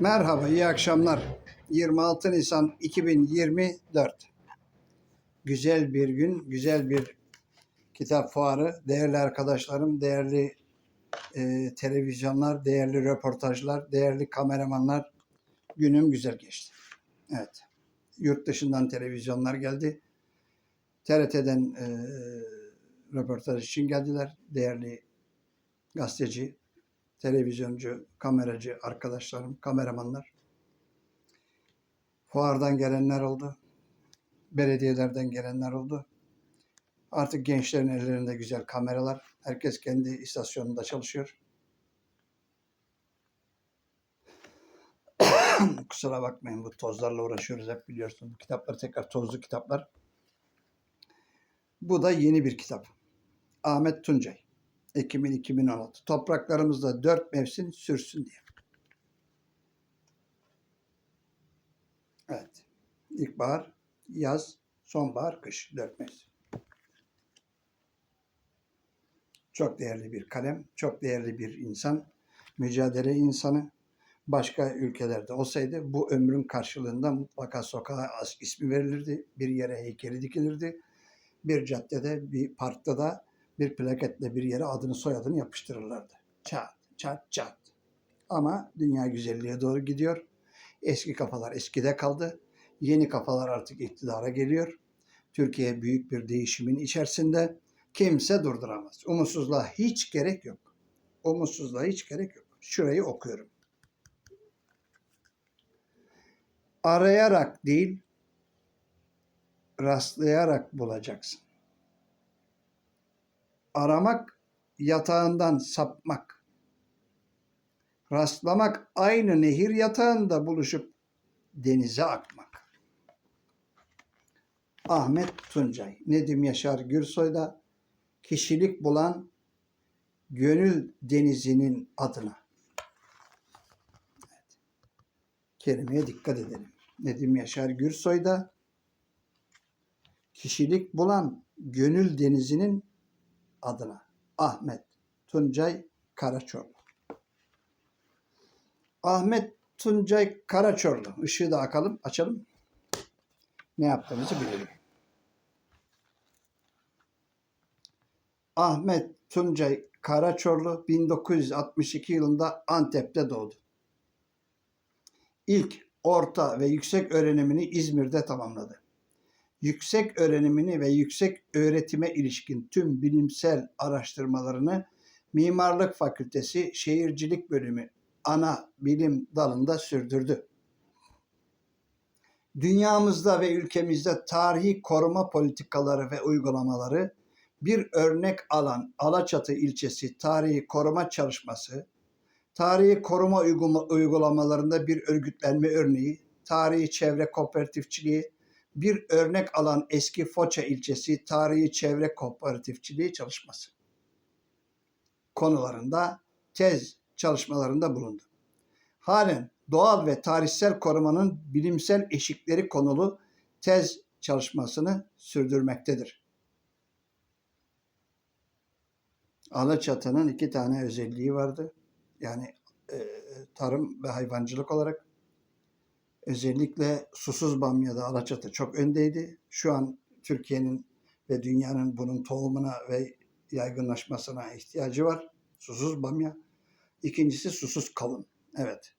Merhaba, iyi akşamlar. 26 Nisan 2024. Güzel bir gün, güzel bir kitap fuarı. Değerli arkadaşlarım, değerli e, televizyonlar, değerli röportajlar, değerli kameramanlar. Günüm güzel geçti. Evet. Yurt dışından televizyonlar geldi. TRT'den e, röportaj için geldiler. Değerli gazeteci, televizyoncu, kameracı arkadaşlarım, kameramanlar. Fuardan gelenler oldu. Belediyelerden gelenler oldu. Artık gençlerin ellerinde güzel kameralar. Herkes kendi istasyonunda çalışıyor. Kusura bakmayın bu tozlarla uğraşıyoruz hep biliyorsun. Bu kitaplar tekrar tozlu kitaplar. Bu da yeni bir kitap. Ahmet Tuncay. Ekim'in 2016. Topraklarımızda dört mevsim sürsün diye. Evet. İlkbahar, yaz, sonbahar, kış. Dört mevsim. Çok değerli bir kalem, çok değerli bir insan, mücadele insanı. Başka ülkelerde olsaydı bu ömrün karşılığında mutlaka sokağa ismi verilirdi, bir yere heykeli dikilirdi, bir caddede, bir parkta da bir plaketle bir yere adını soyadını yapıştırırlardı. Çat, çat, çat. Ama dünya güzelliğe doğru gidiyor. Eski kafalar eskide kaldı. Yeni kafalar artık iktidara geliyor. Türkiye büyük bir değişimin içerisinde. Kimse durduramaz. Umutsuzluğa hiç gerek yok. Umutsuzluğa hiç gerek yok. Şurayı okuyorum. Arayarak değil, rastlayarak bulacaksın. Aramak yatağından sapmak. Rastlamak aynı nehir yatağında buluşup denize akmak. Ahmet Tuncay, Nedim Yaşar Gürsoy'da kişilik bulan gönül denizinin adına. Evet. Kelimeye dikkat edelim. Nedim Yaşar Gürsoy'da kişilik bulan gönül denizinin adına Ahmet Tuncay Karaçorlu. Ahmet Tuncay Karaçorlu. Işığı da akalım, açalım. Ne yaptığımızı bilelim. Ahmet Tuncay Karaçorlu 1962 yılında Antep'te doğdu. İlk orta ve yüksek öğrenimini İzmir'de tamamladı yüksek öğrenimini ve yüksek öğretime ilişkin tüm bilimsel araştırmalarını Mimarlık Fakültesi Şehircilik Bölümü ana bilim dalında sürdürdü. Dünyamızda ve ülkemizde tarihi koruma politikaları ve uygulamaları bir örnek alan Alaçatı ilçesi tarihi koruma çalışması, tarihi koruma uygulamalarında bir örgütlenme örneği, tarihi çevre kooperatifçiliği, bir örnek alan eski Foça ilçesi tarihi çevre kooperatifçiliği çalışması konularında tez çalışmalarında bulundu. Halen doğal ve tarihsel korumanın bilimsel eşikleri konulu tez çalışmasını sürdürmektedir. Alaçatı'nın iki tane özelliği vardı. Yani e, tarım ve hayvancılık olarak Özellikle susuz bamyada Alaçatı çok öndeydi. Şu an Türkiye'nin ve dünyanın bunun tohumuna ve yaygınlaşmasına ihtiyacı var. Susuz bamya. İkincisi susuz kavun. Evet.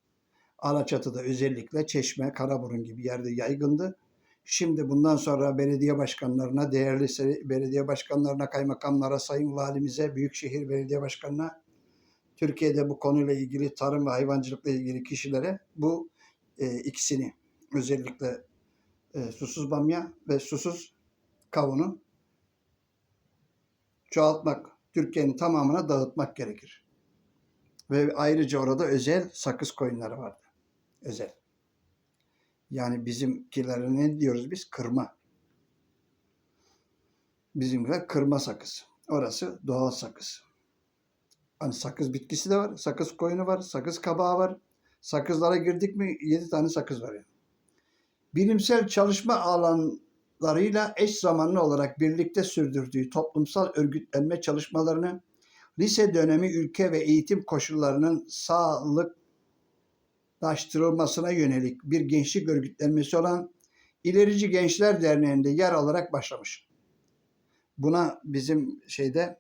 Alaçatı'da özellikle Çeşme, Karaburun gibi yerde yaygındı. Şimdi bundan sonra belediye başkanlarına, değerli belediye başkanlarına, kaymakamlara, sayın valimize, büyükşehir belediye başkanına, Türkiye'de bu konuyla ilgili tarım ve hayvancılıkla ilgili kişilere bu e, ikisini özellikle e, susuz bamya ve susuz kavunu çoğaltmak, Türkiye'nin tamamına dağıtmak gerekir. Ve ayrıca orada özel sakız koyunları vardı. Özel. Yani bizimkilere ne diyoruz biz? Kırma. Bizimkiler kırma sakız. Orası doğal sakız. Hani sakız bitkisi de var, sakız koyunu var, sakız kabağı var, Sakızlara girdik mi 7 tane sakız var yani. Bilimsel çalışma alanlarıyla eş zamanlı olarak birlikte sürdürdüğü toplumsal örgütlenme çalışmalarını lise dönemi ülke ve eğitim koşullarının sağlık taştırılmasına yönelik bir gençlik örgütlenmesi olan İlerici Gençler Derneği'nde yer alarak başlamış. Buna bizim şeyde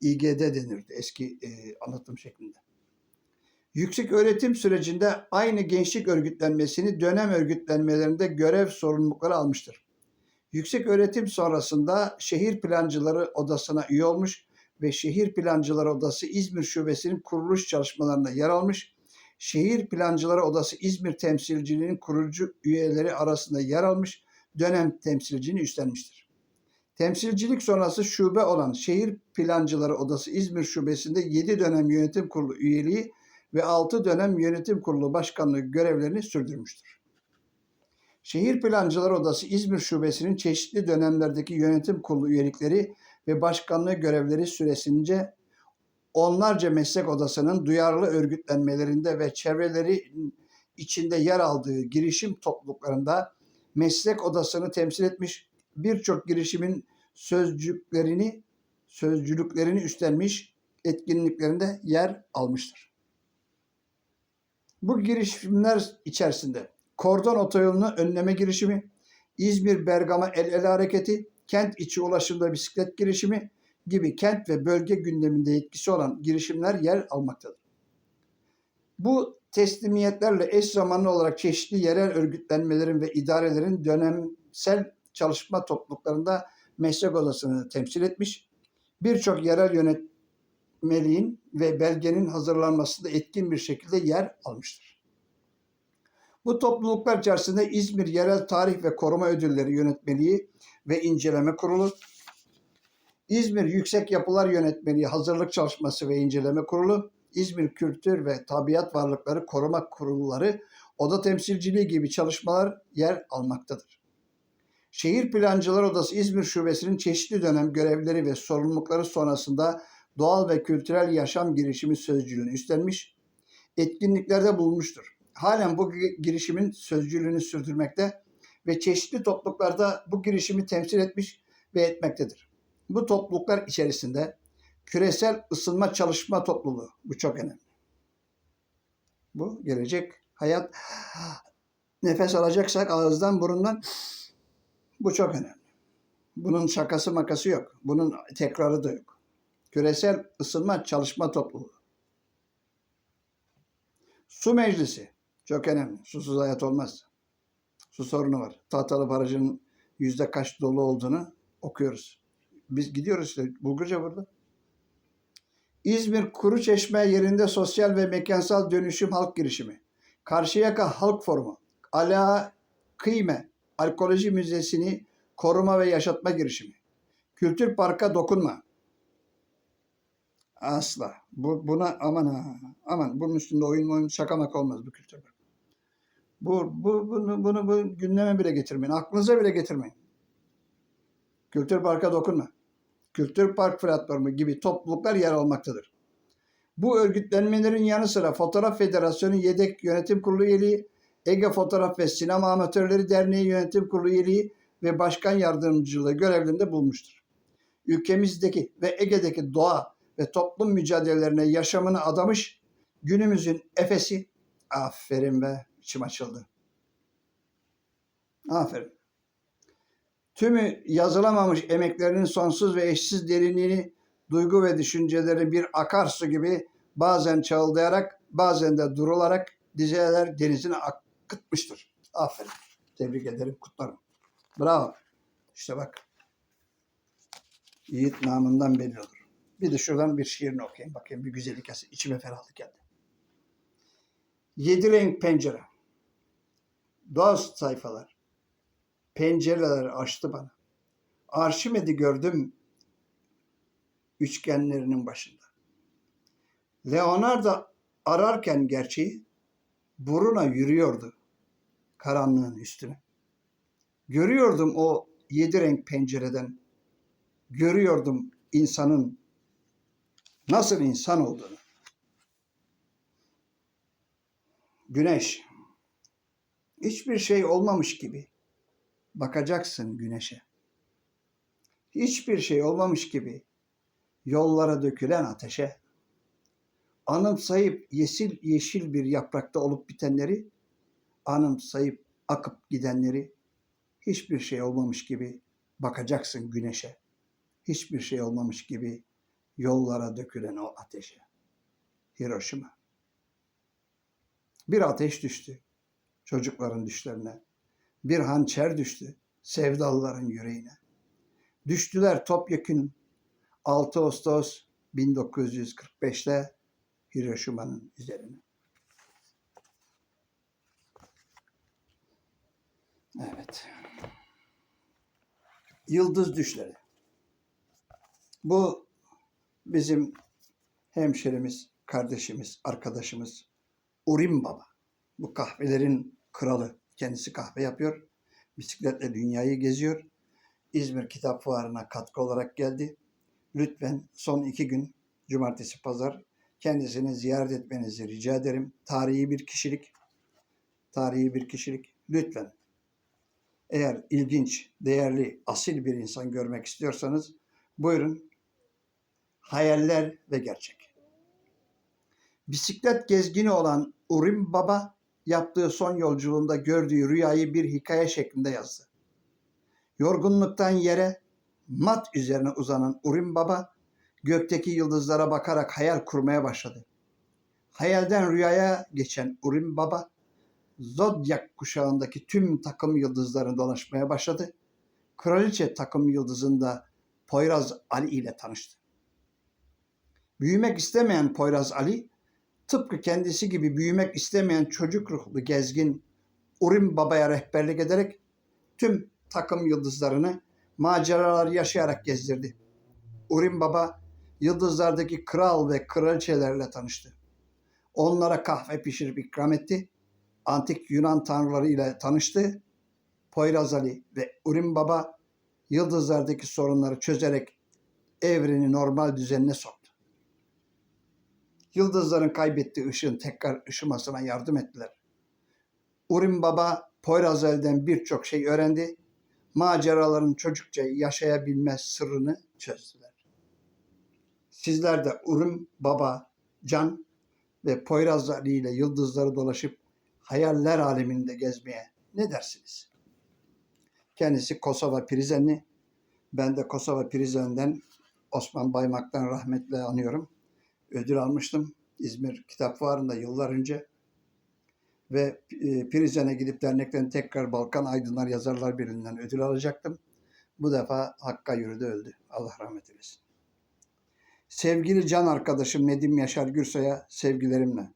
İGD denirdi eski e, anlatım şeklinde. Yüksek öğretim sürecinde aynı gençlik örgütlenmesini dönem örgütlenmelerinde görev sorumlulukları almıştır. Yüksek öğretim sonrasında Şehir Plancıları Odası'na üye olmuş ve Şehir Plancıları Odası İzmir Şubesi'nin kuruluş çalışmalarında yer almış. Şehir Plancıları Odası İzmir temsilciliğinin kurucu üyeleri arasında yer almış, dönem temsilciliğini üstlenmiştir. Temsilcilik sonrası şube olan Şehir Plancıları Odası İzmir Şubesi'nde 7 dönem yönetim kurulu üyeliği ve 6 dönem yönetim kurulu başkanlığı görevlerini sürdürmüştür. Şehir Plancıları Odası İzmir Şubesi'nin çeşitli dönemlerdeki yönetim kurulu üyelikleri ve başkanlığı görevleri süresince onlarca meslek odasının duyarlı örgütlenmelerinde ve çevreleri içinde yer aldığı girişim topluluklarında meslek odasını temsil etmiş, birçok girişimin sözcüklerini, sözcülüklerini üstlenmiş, etkinliklerinde yer almıştır. Bu girişimler içerisinde kordon otoyolunu önleme girişimi, İzmir Bergama El Ele Hareketi, kent içi ulaşımda bisiklet girişimi gibi kent ve bölge gündeminde etkisi olan girişimler yer almaktadır. Bu teslimiyetlerle eş zamanlı olarak çeşitli yerel örgütlenmelerin ve idarelerin dönemsel çalışma topluluklarında meslek odasını temsil etmiş, birçok yerel yönetmeliğin ve belgenin hazırlanmasında etkin bir şekilde yer almıştır. Bu topluluklar içerisinde İzmir Yerel Tarih ve Koruma Ödülleri Yönetmeliği ve İnceleme Kurulu, İzmir Yüksek Yapılar Yönetmeliği Hazırlık Çalışması ve İnceleme Kurulu, İzmir Kültür ve Tabiat Varlıkları Koruma Kurulları, oda temsilciliği gibi çalışmalar yer almaktadır. Şehir Plancılar Odası İzmir Şubesi'nin çeşitli dönem görevleri ve sorumlulukları sonrasında doğal ve kültürel yaşam girişimi sözcülüğünü üstlenmiş, etkinliklerde bulunmuştur. Halen bu girişimin sözcülüğünü sürdürmekte ve çeşitli topluluklarda bu girişimi temsil etmiş ve etmektedir. Bu topluluklar içerisinde küresel ısınma çalışma topluluğu bu çok önemli. Bu gelecek hayat nefes alacaksak ağızdan burundan bu çok önemli. Bunun şakası makası yok. Bunun tekrarı da yok. Küresel ısınma çalışma topluluğu. Su meclisi çok önemli. Susuz hayat olmaz. Su sorunu var. Tahtalı Barajı'nın yüzde kaç dolu olduğunu okuyoruz. Biz gidiyoruz işte. Bulgurca burada. İzmir Kuru Çeşme yerinde sosyal ve mekansal dönüşüm halk girişimi. Karşıyaka Halk Forumu. Ala Kıyme Arkeoloji Müzesi'ni koruma ve yaşatma girişimi. Kültür Park'a dokunma. Asla. Bu, buna aman ha. Aman bunun üstünde oyun oyun şaka maka olmaz bu kültür park. Bu, bu, bunu, bunu, bu gündeme bile getirmeyin. Aklınıza bile getirmeyin. Kültür Park'a dokunma. Kültür Park platformu gibi topluluklar yer almaktadır. Bu örgütlenmelerin yanı sıra Fotoğraf Federasyonu Yedek Yönetim Kurulu üyeliği, Ege Fotoğraf ve Sinema Amatörleri Derneği Yönetim Kurulu üyeliği ve başkan yardımcılığı görevlerinde bulmuştur. Ülkemizdeki ve Ege'deki doğa ve toplum mücadelelerine yaşamını adamış günümüzün efesi aferin be içim açıldı. Aferin. Tümü yazılamamış emeklerinin sonsuz ve eşsiz derinliğini, duygu ve düşünceleri bir akarsu gibi bazen çağıldayarak, bazen de durularak dizeler denizine akıtmıştır. Aferin. Tebrik ederim, kutlarım. Bravo. İşte bak. Yiğit namından belli olur. Bir de şuradan bir şiirini okuyayım. Bakayım bir güzellik gelsin. İçime ferahlık geldi. Yedi renk pencere. Dost sayfalar. Pencereler açtı bana. Arşimed'i gördüm üçgenlerinin başında. Leonardo ararken gerçeği buruna yürüyordu karanlığın üstüne. Görüyordum o yedi renk pencereden. Görüyordum insanın nasıl insan olduğunu. Güneş. Hiçbir şey olmamış gibi bakacaksın güneşe. Hiçbir şey olmamış gibi yollara dökülen ateşe. anımsayıp yeşil yeşil bir yaprakta olup bitenleri, anımsayıp akıp gidenleri hiçbir şey olmamış gibi bakacaksın güneşe. Hiçbir şey olmamış gibi yollara dökülen o ateşe. Hiroşima. Bir ateş düştü çocukların düşlerine. Bir hançer düştü sevdalıların yüreğine. Düştüler topyekün 6 Ağustos 1945'te Hiroşima'nın üzerine. Evet. Yıldız düşleri. Bu bizim hemşerimiz, kardeşimiz, arkadaşımız Urim Baba. Bu kahvelerin kralı. Kendisi kahve yapıyor. Bisikletle dünyayı geziyor. İzmir Kitap Fuarı'na katkı olarak geldi. Lütfen son iki gün, cumartesi, pazar kendisini ziyaret etmenizi rica ederim. Tarihi bir kişilik. Tarihi bir kişilik. Lütfen. Eğer ilginç, değerli, asil bir insan görmek istiyorsanız buyurun. Hayaller ve gerçek. Bisiklet gezgini olan Urim Baba yaptığı son yolculuğunda gördüğü rüyayı bir hikaye şeklinde yazdı. Yorgunluktan yere mat üzerine uzanan Urim Baba gökteki yıldızlara bakarak hayal kurmaya başladı. Hayalden rüyaya geçen Urim Baba Zodyak kuşağındaki tüm takım yıldızlarını dolaşmaya başladı. Kraliçe takım yıldızında Poyraz Ali ile tanıştı. Büyümek istemeyen Poyraz Ali tıpkı kendisi gibi büyümek istemeyen çocuk ruhlu gezgin Urim Baba'ya rehberlik ederek tüm takım yıldızlarını maceralar yaşayarak gezdirdi. Urim Baba yıldızlardaki kral ve kraliçelerle tanıştı. Onlara kahve pişirip ikram etti. Antik Yunan tanrıları ile tanıştı. Poyraz Ali ve Urim Baba yıldızlardaki sorunları çözerek evreni normal düzenine soktu. Yıldızların kaybettiği ışığın tekrar ışımasına yardım ettiler. Urim Baba Poyrazel'den birçok şey öğrendi. Maceraların çocukça yaşayabilme sırrını çözdüler. Sizler de Urim Baba, Can ve Poyraz Ali ile yıldızları dolaşıp hayaller aleminde gezmeye ne dersiniz? Kendisi Kosova Prizenli. Ben de Kosova Prizen'den Osman Baymak'tan rahmetle anıyorum. Ödül almıştım İzmir Kitap Fuarı'nda yıllar önce. Ve e, Prizen'e gidip dernekten tekrar Balkan Aydınlar Yazarlar Birliği'nden ödül alacaktım. Bu defa Hakk'a yürüdü öldü. Allah rahmet eylesin. Sevgili can arkadaşım Nedim Yaşar Gürsoy'a sevgilerimle.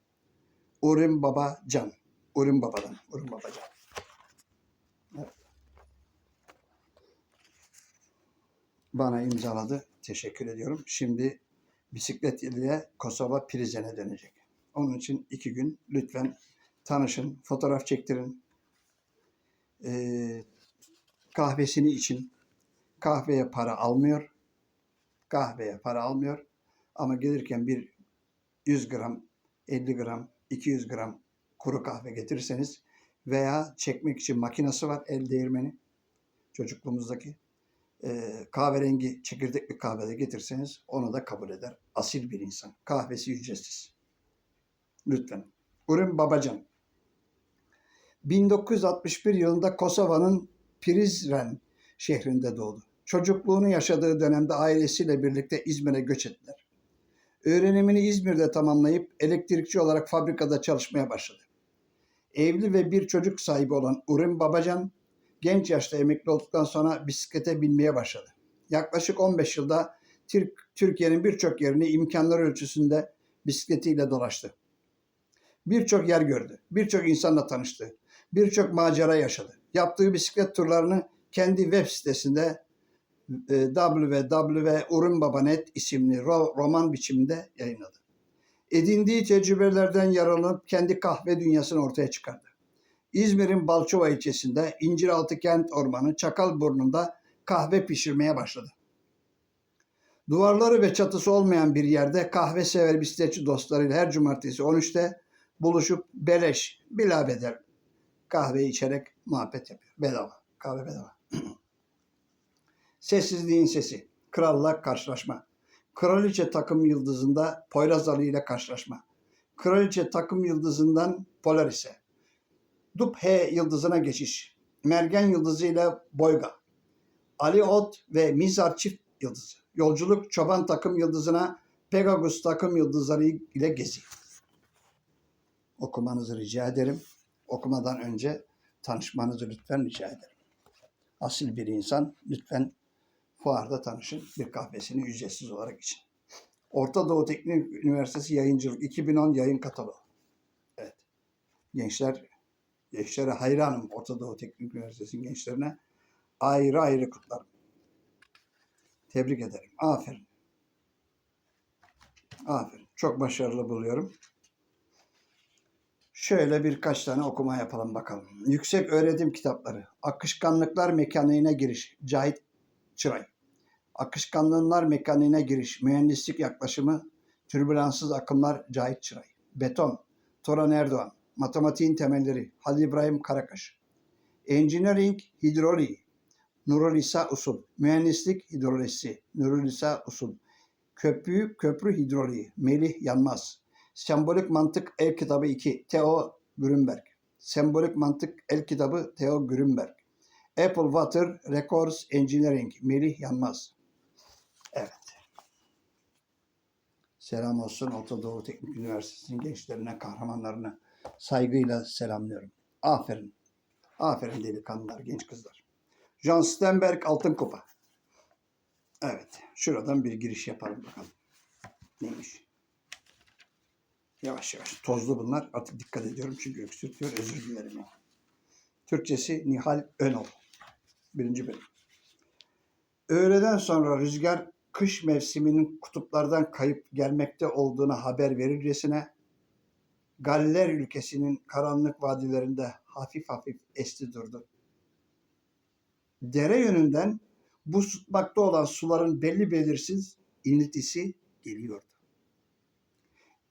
Urim Baba Can. Urim Baba'dan. Urim Baba Can. Evet. Bana imzaladı. Teşekkür ediyorum. Şimdi bisiklet ile Kosova Prizen'e dönecek. Onun için iki gün lütfen tanışın, fotoğraf çektirin. Ee, kahvesini için kahveye para almıyor. Kahveye para almıyor. Ama gelirken bir 100 gram, 50 gram, 200 gram kuru kahve getirirseniz veya çekmek için makinesi var el değirmeni çocukluğumuzdaki e, kahverengi çekirdekli kahve de getirseniz onu da kabul eder. Asil bir insan. Kahvesi ücretsiz. Lütfen. Urim Babacan. 1961 yılında Kosova'nın Prizren şehrinde doğdu. Çocukluğunu yaşadığı dönemde ailesiyle birlikte İzmir'e göç ettiler. Öğrenimini İzmir'de tamamlayıp elektrikçi olarak fabrikada çalışmaya başladı. Evli ve bir çocuk sahibi olan Urim Babacan, genç yaşta emekli olduktan sonra bisiklete binmeye başladı. Yaklaşık 15 yılda Türk, Türkiye'nin birçok yerini imkanlar ölçüsünde bisikletiyle dolaştı. Birçok yer gördü, birçok insanla tanıştı, birçok macera yaşadı. Yaptığı bisiklet turlarını kendi web sitesinde e, www.urumbabanet isimli ro- roman biçiminde yayınladı. Edindiği tecrübelerden yararlanıp kendi kahve dünyasını ortaya çıkardı. İzmir'in Balçova ilçesinde İnciraltı Kent Ormanı Çakalburnu'nda kahve pişirmeye başladı. Duvarları ve çatısı olmayan bir yerde kahve sever bisikletçi dostlarıyla her cumartesi 13'te buluşup beleş, bilabeder kahve içerek muhabbet yapıyor. Bedava. Kahve bedava. Sessizliğin sesi. Kralla karşılaşma. Kraliçe takım yıldızında Poyrazalı ile karşılaşma. Kraliçe takım yıldızından Polaris'e. Dup H yıldızına geçiş. Mergen yıldızı ile Boyga. Ali Ot ve Mizar çift yıldızı. Yolculuk çoban takım yıldızına Pegasus takım yıldızları ile gezi. Okumanızı rica ederim. Okumadan önce tanışmanızı lütfen rica ederim. Asil bir insan lütfen fuarda tanışın bir kahvesini ücretsiz olarak için. Orta Doğu Teknik Üniversitesi Yayıncılık 2010 yayın kataloğu. Evet. Gençler, gençlere hayranım Orta Doğu Teknik Üniversitesi'nin gençlerine. Ayrı ayrı kutlarım. Tebrik ederim. Aferin. Aferin. Çok başarılı buluyorum. Şöyle birkaç tane okuma yapalım bakalım. Yüksek öğretim kitapları. Akışkanlıklar mekaniğine giriş. Cahit Çıray. Akışkanlıklar mekaniğine giriş. Mühendislik yaklaşımı. Türbülanssız akımlar. Cahit Çıray. Beton. Toran Erdoğan. Matematiğin temelleri. Halil İbrahim Karakaş. Engineering Hidroliği. Nurul İsa Usul. Mühendislik Hidrolojisi. Nurul İsa Usul. Köprü, köprü hidroliği. Melih Yanmaz. Sembolik Mantık El Kitabı 2. Theo Grünberg. Sembolik Mantık El Kitabı Theo Grünberg. Apple Water Records Engineering. Melih Yanmaz. Evet. Selam olsun Orta Doğu Teknik Üniversitesi'nin gençlerine, kahramanlarına saygıyla selamlıyorum. Aferin. Aferin delikanlılar, genç kızlar. John Stenberg Altın Kupa. Evet. Şuradan bir giriş yapalım bakalım. Neymiş? Yavaş yavaş. Tozlu bunlar. Artık dikkat ediyorum çünkü öksürtüyor. Özür dilerim. ya. Türkçesi Nihal Önol. Birinci bölüm. Öğleden sonra rüzgar kış mevsiminin kutuplardan kayıp gelmekte olduğuna haber verircesine Galler ülkesinin karanlık vadilerinde hafif hafif esti durdu. Dere yönünden bu tutmakta olan suların belli belirsiz iniltisi geliyordu.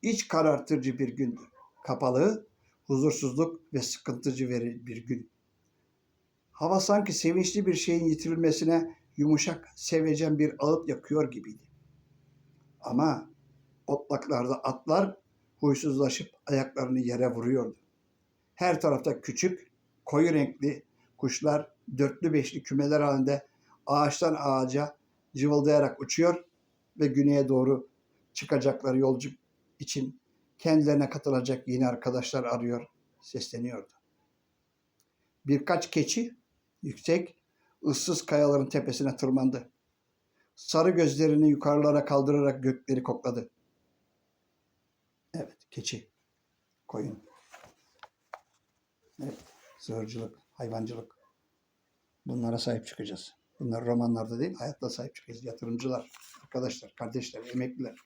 İç karartıcı bir gündü. Kapalı, huzursuzluk ve sıkıntıcı bir gün. Hava sanki sevinçli bir şeyin yitirilmesine yumuşak, sevecen bir ağıt yakıyor gibiydi. Ama otlaklarda atlar huysuzlaşıp ayaklarını yere vuruyordu. Her tarafta küçük, koyu renkli kuşlar dörtlü beşli kümeler halinde ağaçtan ağaca cıvıldayarak uçuyor ve güneye doğru çıkacakları yolcu için kendilerine katılacak yeni arkadaşlar arıyor, sesleniyordu. Birkaç keçi yüksek, ıssız kayaların tepesine tırmandı. Sarı gözlerini yukarılara kaldırarak gökleri kokladı. Keçi, koyun. Evet, sığırcılık, hayvancılık. Bunlara sahip çıkacağız. Bunlar romanlarda değil, hayatta sahip çıkacağız. Yatırımcılar, arkadaşlar, kardeşler, emekliler.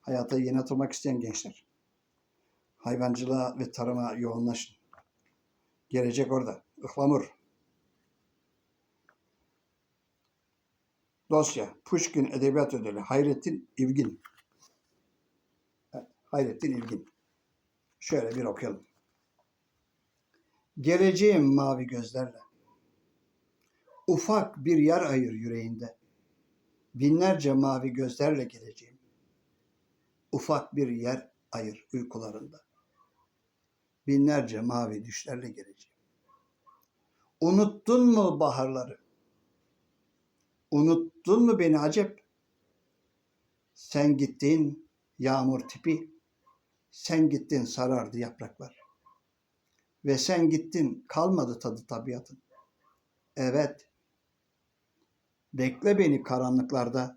Hayata yeni atılmak isteyen gençler. Hayvancılığa ve tarıma yoğunlaşın. Gelecek orada. Ihlamur. Dosya. Pushkin Edebiyat Ödülü. Hayrettin İlgin. Hayrettin İlgin. Şöyle bir okuyalım. Geleceğim mavi gözlerle. Ufak bir yer ayır yüreğinde. Binlerce mavi gözlerle geleceğim. Ufak bir yer ayır uykularında. Binlerce mavi düşlerle geleceğim. Unuttun mu baharları? Unuttun mu beni acep? Sen gittin yağmur tipi, sen gittin sarardı yapraklar. Ve sen gittin kalmadı tadı tabiatın. Evet, bekle beni karanlıklarda,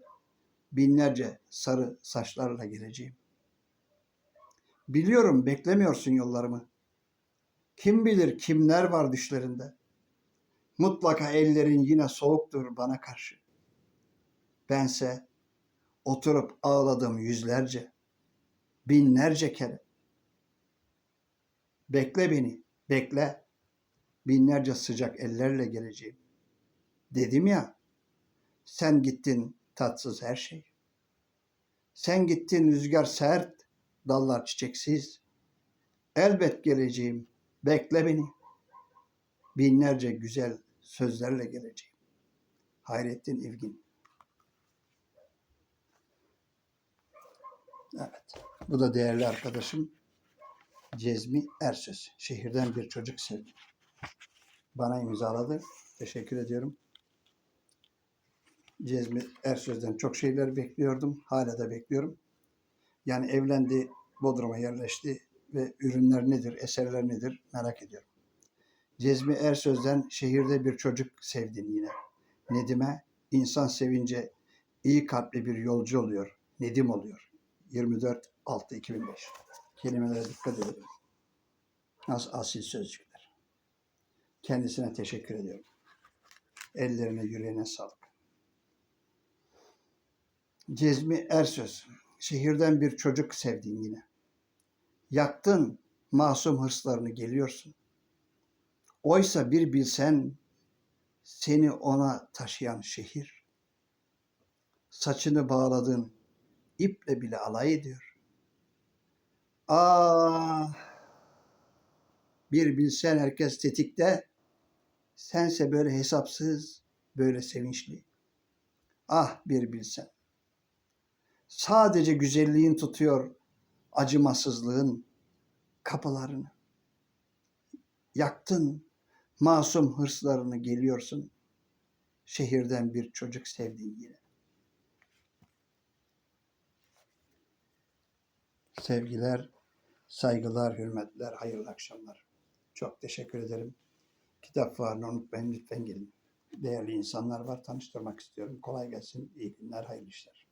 binlerce sarı saçlarla geleceğim. Biliyorum beklemiyorsun yollarımı. Kim bilir kimler var düşlerinde. Mutlaka ellerin yine soğuktur bana karşı. Bense oturup ağladım yüzlerce, binlerce kere. Bekle beni, bekle. Binlerce sıcak ellerle geleceğim. Dedim ya, sen gittin tatsız her şey. Sen gittin rüzgar sert, dallar çiçeksiz. Elbet geleceğim, bekle beni. Binlerce güzel sözlerle geleceğim. Hayrettin İlgin Evet. Bu da değerli arkadaşım Cezmi Ersöz. Şehirden bir çocuk sevdi. Bana imzaladı. Teşekkür ediyorum. Cezmi Ersöz'den çok şeyler bekliyordum. Hala da bekliyorum. Yani evlendi, Bodrum'a yerleşti ve ürünler nedir, eserler nedir merak ediyorum. Cezmi Ersöz'den şehirde bir çocuk sevdin yine. Nedim'e insan sevince iyi kalpli bir yolcu oluyor. Nedim oluyor. 24 6 2005. Kelimelere dikkat edelim. Nasıl asil sözcükler. Kendisine teşekkür ediyorum. Ellerine yüreğine sağlık. Cezmi Ersöz. Şehirden bir çocuk sevdin yine. Yaktın masum hırslarını geliyorsun. Oysa bir bilsen seni ona taşıyan şehir. Saçını bağladın, iple bile alay ediyor. Ah! Bir bilsen herkes tetikte, sense böyle hesapsız, böyle sevinçli. Ah bir bilsen. Sadece güzelliğin tutuyor acımasızlığın kapılarını. Yaktın masum hırslarını geliyorsun. Şehirden bir çocuk sevdin yine. Sevgiler, saygılar, hürmetler, hayırlı akşamlar. Çok teşekkür ederim. Kitap fuarını unutmayın lütfen gelin. Değerli insanlar var tanıştırmak istiyorum. Kolay gelsin, iyi günler, hayırlı işler.